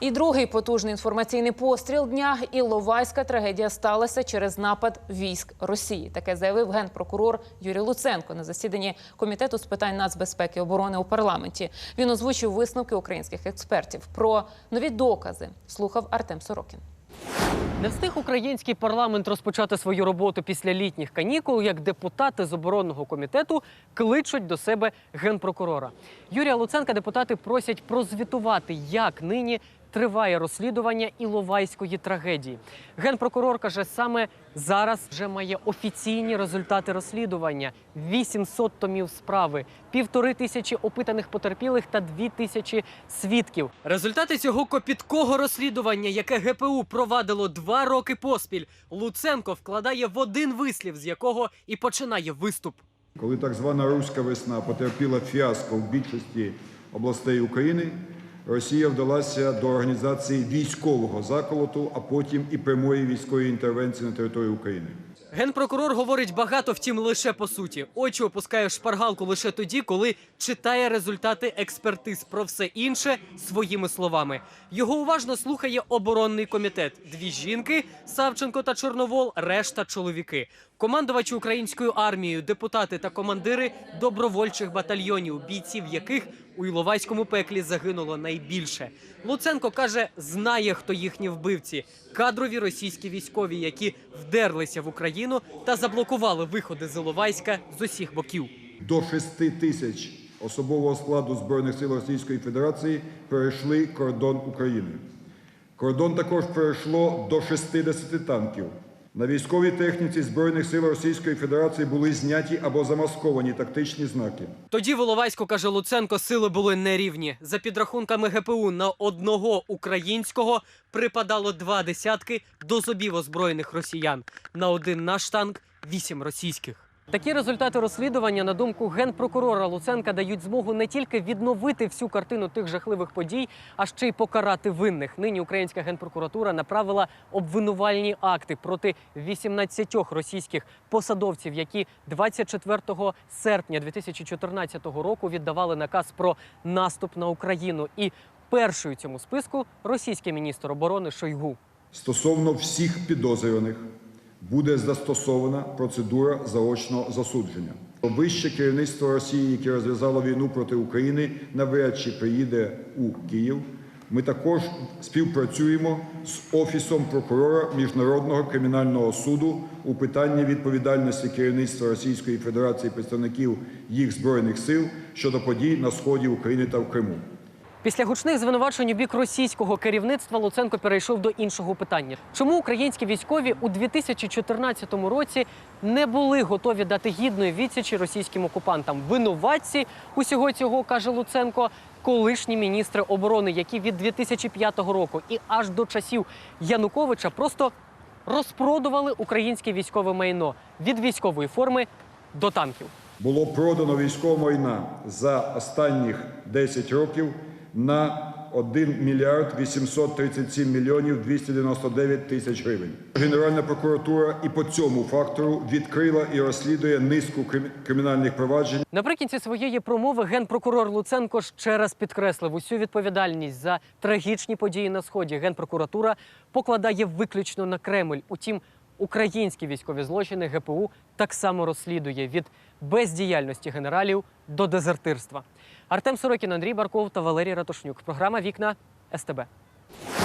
І другий потужний інформаційний постріл дня. Іловайська трагедія сталася через напад військ Росії. Таке заявив генпрокурор Юрій Луценко на засіданні комітету з питань нацбезпеки і оборони у парламенті. Він озвучив висновки українських експертів про нові докази. Слухав Артем Сорокін. Не встиг український парламент розпочати свою роботу після літніх канікул, як депутати з оборонного комітету кличуть до себе генпрокурора. Юрія Луценка депутати просять прозвітувати, як нині триває розслідування Іловайської трагедії. Генпрокурор каже, саме зараз вже має офіційні результати розслідування: 800 томів справи, півтори тисячі опитаних потерпілих та дві тисячі свідків. Результати цього копіткого розслідування, яке ГПУ провадило два роки поспіль, Луценко вкладає в один вислів, з якого і починає виступ. Коли так звана руська весна потерпіла фіаско в більшості областей України, Росія вдалася до організації військового заколоту, а потім і прямої військової інтервенції на територію України. Генпрокурор говорить багато, втім лише по суті. Очі опускає шпаргалку лише тоді, коли читає результати експертиз про все інше своїми словами. Його уважно слухає оборонний комітет. Дві жінки Савченко та Чорновол, решта чоловіки. Командувачі українською армією, депутати та командири добровольчих батальйонів, бійців яких у Іловайському пеклі загинуло найбільше. Луценко каже, знає, хто їхні вбивці кадрові російські військові, які вдерлися в Україну та заблокували виходи з Іловайська з усіх боків. До 6 тисяч особового складу Збройних сил Російської Федерації перейшли кордон України. Кордон також перейшло до 60 танків. На військовій техніці Збройних сил Російської Федерації були зняті або замасковані тактичні знаки. Тоді Воловайсько каже Луценко, сили були нерівні. За підрахунками ГПУ на одного українського припадало два десятки до зубів озброєних росіян. На один наш танк вісім російських. Такі результати розслідування, на думку генпрокурора Луценка, дають змогу не тільки відновити всю картину тих жахливих подій, а ще й покарати винних. Нині українська генпрокуратура направила обвинувальні акти проти 18 російських посадовців, які 24 серпня 2014 року віддавали наказ про наступ на Україну. І першою цьому списку російський міністр оборони Шойгу. Стосовно всіх підозрюваних буде застосована процедура заочного засудження. Вище керівництво Росії, яке розв'язало війну проти України, навряд чи приїде у Київ. Ми також співпрацюємо з Офісом прокурора Міжнародного кримінального суду у питанні відповідальності керівництва Російської Федерації представників їх збройних сил щодо подій на сході України та в Криму. Після гучних звинувачень у бік російського керівництва Луценко перейшов до іншого питання: чому українські військові у 2014 році не були готові дати гідної відсічі російським окупантам? Винуватці усього цього каже Луценко. Колишні міністри оборони, які від 2005 року і аж до часів Януковича просто розпродували українське військове майно від військової форми до танків. було продано військового майна за останніх 10 років на 1 мільярд 837 мільйонів 299 тисяч гривень. Генеральна прокуратура і по цьому фактору відкрила і розслідує низку крим- кримінальних проваджень. Наприкінці своєї промови генпрокурор Луценко ще раз підкреслив усю відповідальність за трагічні події на сході. Генпрокуратура покладає виключно на Кремль. Утім, українські військові злочини ГПУ так само розслідує від бездіяльності генералів до дезертирства. Артем Сорокін, Андрій Барков та Валерій Ратушнюк. Програма Вікна СТБ.